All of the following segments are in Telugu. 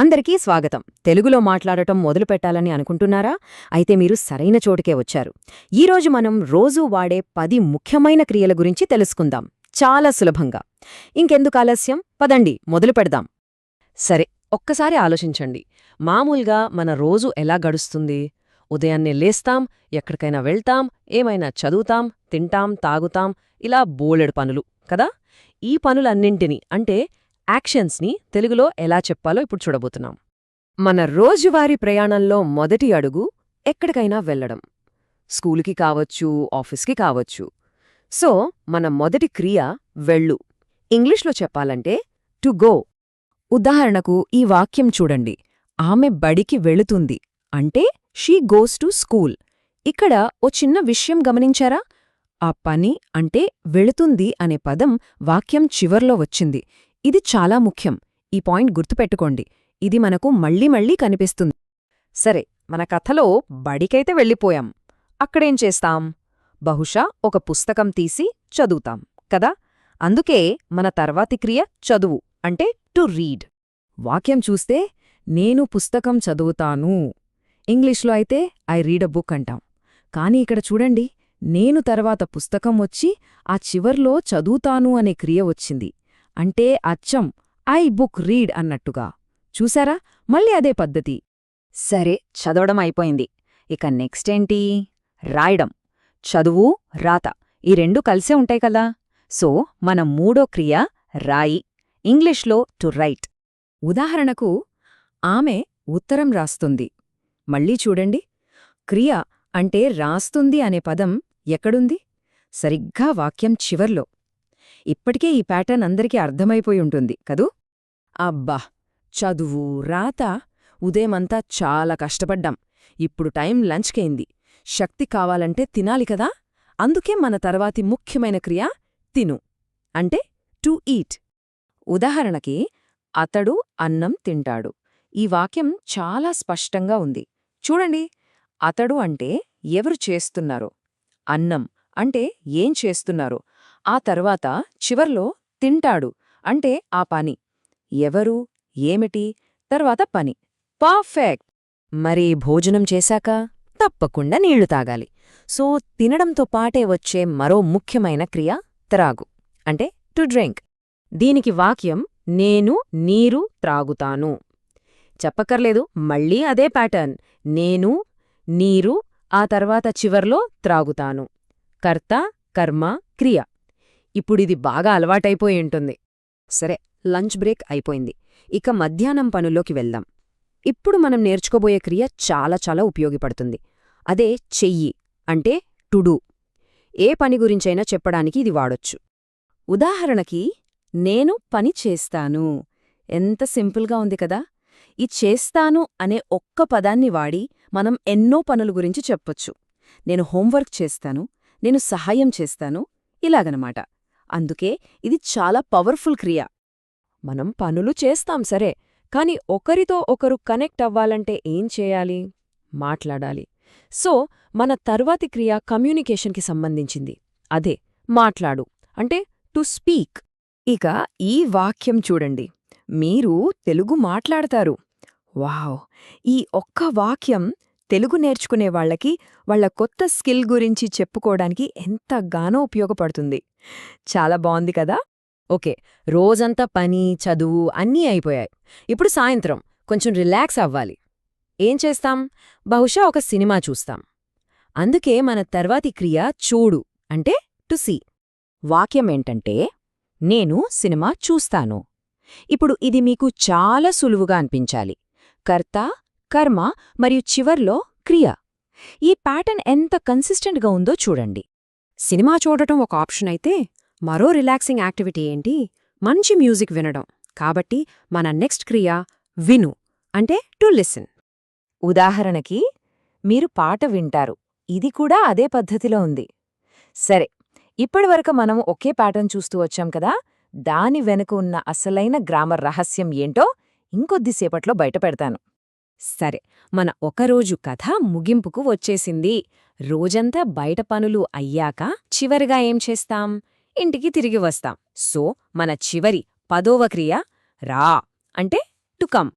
అందరికీ స్వాగతం. తెలుగులో మాట్లాడటం మొదలు పెట్టాలని అనుకుంటున్నారా? అయితే మీరు సరైన చోటుకే వచ్చారు. ఈరోజు మనం రోజూ వాడే పది ముఖ్యమైన క్రియల గురించి తెలుసుకుందాం. చాలా సులభంగా. ఇంకెందుకు ఆలస్యం? పదండి మొదలు పెడదాం. సరే ఒక్కసారి ఆలోచించండి. మామూలుగా మన రోజు ఎలా గడుస్తుంది? ఉదయాన్నే లేస్తాం ఎక్కడికైనా వెళ్తాం ఏమైనా చదువుతాం తింటాం తాగుతాం ఇలా బోలెడు పనులు కదా? ఈ పనులన్నింటినీ అంటే యాక్షన్స్ని తెలుగులో ఎలా చెప్పాలో ఇప్పుడు చూడబోతున్నాం. మన రోజువారీ ప్రయాణంలో మొదటి అడుగు ఎక్కడికైనా వెళ్ళడం. స్కూలుకి కావచ్చు ఆఫీస్కి కావచ్చు. సో మన మొదటి క్రియ వెళ్ళు. ఇంగ్లీష్లో చెప్పాలంటే టు గో ఉదాహరణకు ఈ వాక్యం చూడండి. ఆమె బడికి వెళుతుంది. అంటే షీ గోస్ టు స్కూల్ ఇక్కడ ఓ చిన్న విషయం గమనించారా? ఆ పని అంటే వెళుతుంది అనే పదం వాక్యం చివర్లో వచ్చింది. ఇది చాలా ముఖ్యం. ఈ పాయింట్ గుర్తుపెట్టుకోండి. ఇది మనకు మళ్ళీ మళ్ళీ కనిపిస్తుంది. సరే మన కథలో బడికైతే వెళ్ళిపోయాం. అక్కడేం చేస్తాం? బహుశా ఒక పుస్తకం తీసి చదువుతాం కదా? అందుకే మన తర్వాతి క్రియ చదువు అంటే టు రీడ్. వాక్యం చూస్తే నేను పుస్తకం చదువుతాను. ఇంగ్లీష్లో అయితే ఐ రీడ్ అ బుక్ అంటాం. కాని ఇక్కడ చూడండి నేను తర్వాత పుస్తకం వచ్చి ఆ చివర్లో చదువుతాను అనే క్రియ వచ్చింది. అంటే అచ్చం ఐ బుక్ రీడ్ అన్నట్టుగా. చూసారా? మళ్ళీ అదే పద్ధతి. సరే చదవడం అయిపోయింది. ఇక నెక్స్ట్ ఏంటి? రాయడం. చదువు రాత. ఈ రెండు కలిసే ఉంటాయి కదా? సో మన మూడో క్రియ రాయి. ఇంగ్లీష్లో టు రైట్. ఉదాహరణకు ఆమె ఉత్తరం రాస్తుంది. మళ్ళీ చూడండి. క్రియ అంటే రాస్తుంది అనే పదం ఎక్కడుంది? సరిగ్గా వాక్యం చివర్లో. ఇప్పటికే ఈ ప్యాటర్న్ అందరికీ అర్థమైపోయి ఉంటుంది కదూ? అబ్బా! చదువు రాత ఉదయమంతా చాలా కష్టపడ్డాం. ఇప్పుడు టైం లంచ్కైంది. శక్తి కావాలంటే తినాలి కదా? అందుకే మన తర్వాతి ముఖ్యమైన క్రియ తిను. అంటే టు ఈట్. ఉదాహరణకి అతడు అన్నం తింటాడు. ఈ వాక్యం చాలా స్పష్టంగా ఉంది. చూడండి అతడు అంటే ఎవరు చేస్తున్నారో. అన్నం అంటే ఏం చేస్తున్నారో. ఆ తర్వాత చివర్లో తింటాడు అంటే ఆ పని. ఎవరు? ఏమిటి? తర్వాత పని. పర్ఫెక్ట్! మరి భోజనం చేశాక తప్పకుండా నీళ్ళు తాగాలి. సో తినడంతో పాటే వచ్చే మరో ముఖ్యమైన క్రియ త్రాగు అంటే టు డ్రింక్ దీనికి వాక్యం నేను నీరు త్రాగుతాను. చెప్పక్కర్లేదు మళ్ళీ అదే ప్యాటర్న్ నేను నీరు ఆ తర్వాత చివర్లో త్రాగుతాను. కర్త కర్మ క్రియ. ఇప్పుడిది బాగా అలవాటైపోయి ఉంటుంది. సరే లంచ్ బ్రేక్ అయిపోయింది. ఇక మధ్యాహ్నం పనుల్లోకి వెళ్దాం. ఇప్పుడు మనం నేర్చుకోబోయే క్రియ చాలా చాలా ఉపయోగపడుతుంది. అదే చెయ్యి అంటే టుడూ ఏ పని గురించైనా చెప్పడానికి ఇది వాడొచ్చు. ఉదాహరణకి నేను పని చేస్తాను. ఎంత సింపుల్గా ఉంది కదా! ఈ చేస్తాను అనే ఒక్క పదాన్ని వాడి మనం ఎన్నో పనుల గురించి చెప్పొచ్చు. నేను హోంవర్క్ చేస్తాను నేను సహాయం చేస్తాను ఇలాగనమాట. అందుకే ఇది చాలా పవర్ఫుల్ క్రియ. మనం పనులు చేస్తాం సరే కాని ఒకరితో ఒకరు కనెక్ట్ అవ్వాలంటే ఏం చేయాలి? మాట్లాడాలి. సో మన తర్వాతి క్రియ కమ్యూనికేషన్కి సంబంధించింది. అదే మాట్లాడు అంటే టు స్పీక్. ఇక ఈ వాక్యం చూడండి. మీరు తెలుగు మాట్లాడతారు. వావ్! ఈ ఒక్క వాక్యం తెలుగు నేర్చుకునే వాళ్ళకి వాళ్ళ కొత్త స్కిల్ గురించి చెప్పుకోవడానికి ఎంతగానో ఉపయోగపడుతుంది. చాలా బాగుంది కదా? ఓకే రోజంతా పని చదువు అన్నీ అయిపోయాయి. ఇప్పుడు సాయంత్రం కొంచెం రిలాక్స్ అవ్వాలి. ఏం చేస్తాం? బహుశా ఒక సినిమా చూస్తాం. అందుకే మన తర్వాతి క్రియ చూడు అంటే టు సీ. వాక్యమేంటంటే నేను సినిమా చూస్తాను. ఇప్పుడు ఇది మీకు చాలా సులువుగా అనిపించాలి. కర్త కర్మ మరియు చివర్లో క్రియ. ఈ ప్యాటర్న్ ఎంత కన్సిస్టెంట్గా ఉందో చూడండి. సినిమా చూడటం ఒక ఆప్షన్ అయితే మరో రిలాక్సింగ్ యాక్టివిటీ ఏంటి? మంచి మ్యూజిక్ వినడం. కాబట్టి మన నెక్స్ట్ క్రియ విను అంటే టు లిసన్. ఉదాహరణకి మీరు పాట వింటారు. ఇది కూడా అదే పద్ధతిలో ఉంది. సరే ఇప్పటివరకు మనం ఒకే ప్యాటర్న్ చూస్తూ వచ్చాం కదా? దాని వెనుక ఉన్న అసలైన గ్రామర్ రహస్యం ఏంటో ఇంకొద్దిసేపట్లో బయటపెడతాను సరే మన ఒకరోజు కథ ముగింపుకు వచ్చేసింది. రోజంతా బయట పనులు అయ్యాక చివరిగా ఏం చేస్తాం? ఇంటికి తిరిగి వస్తాం. సో మన చివరి పదోవ క్రియ రా అంటే టు కమ్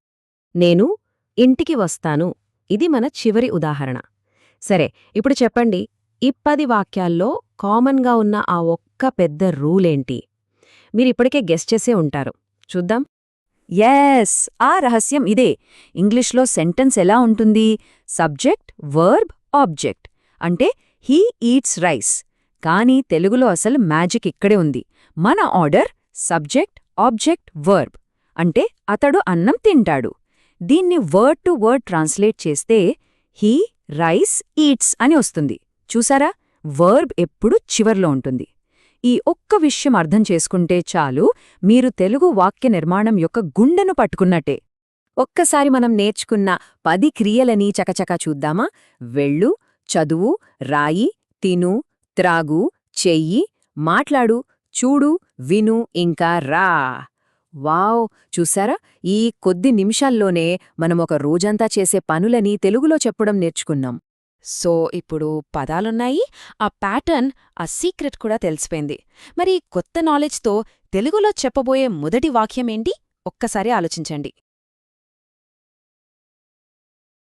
నేను ఇంటికి వస్తాను. ఇది మన చివరి ఉదాహరణ. సరే ఇప్పుడు చెప్పండి. ఇప్పది వాక్యాల్లో కామన్గా ఉన్న ఆ ఒక్క పెద్ద రూలేంటి? మీరిప్పటికే గెస్ట్ చేసే ఉంటారు. చూద్దాం. ఎస్ ఆ రహస్యం ఇదే. ఇంగ్లీష్లో సెంటెన్స్ ఎలా ఉంటుంది? సబ్జెక్ట్ వర్బ్ ఆబ్జెక్ట్ అంటే హీ ఈట్స్ రైస్ కానీ తెలుగులో అసలు మ్యాజిక్ ఇక్కడే ఉంది. మన ఆర్డర్ సబ్జెక్ట్ ఆబ్జెక్ట్ వర్బ్ అంటే అతడు అన్నం తింటాడు. దీన్ని వర్డ్ టు వర్డ్ ట్రాన్స్లేట్ చేస్తే హీ రైస్ ఈట్స్ అని వస్తుంది. చూసారా? వర్బ్ ఎప్పుడు చివర్లో ఉంటుంది. ఈ ఒక్క విషయం అర్థం చేసుకుంటే చాలు మీరు తెలుగు వాక్య నిర్మాణం యొక్క గుండెను పట్టుకున్నట్టే. ఒక్కసారి మనం నేర్చుకున్న పది క్రియలని చకచకా చూద్దామా? వెళ్ళు చదువు రాయి తిను త్రాగు చెయ్యి మాట్లాడు చూడు విను ఇంకా రా. వావ్! చూసారా ఈ కొద్ది నిమిషాల్లోనే మనం ఒక రోజంతా చేసే పనులని తెలుగులో చెప్పడం నేర్చుకున్నాం. సో ఇప్పుడు పదాలున్నాయి. ఆ ప్యాటర్న్ ఆ సీక్రెట్ కూడా తెలిసిపోయింది. మరి కొత్త నాలెడ్జ్తో తెలుగులో చెప్పబోయే మొదటి వాక్యమేంటి ఒక్కసారి ఆలోచించండి.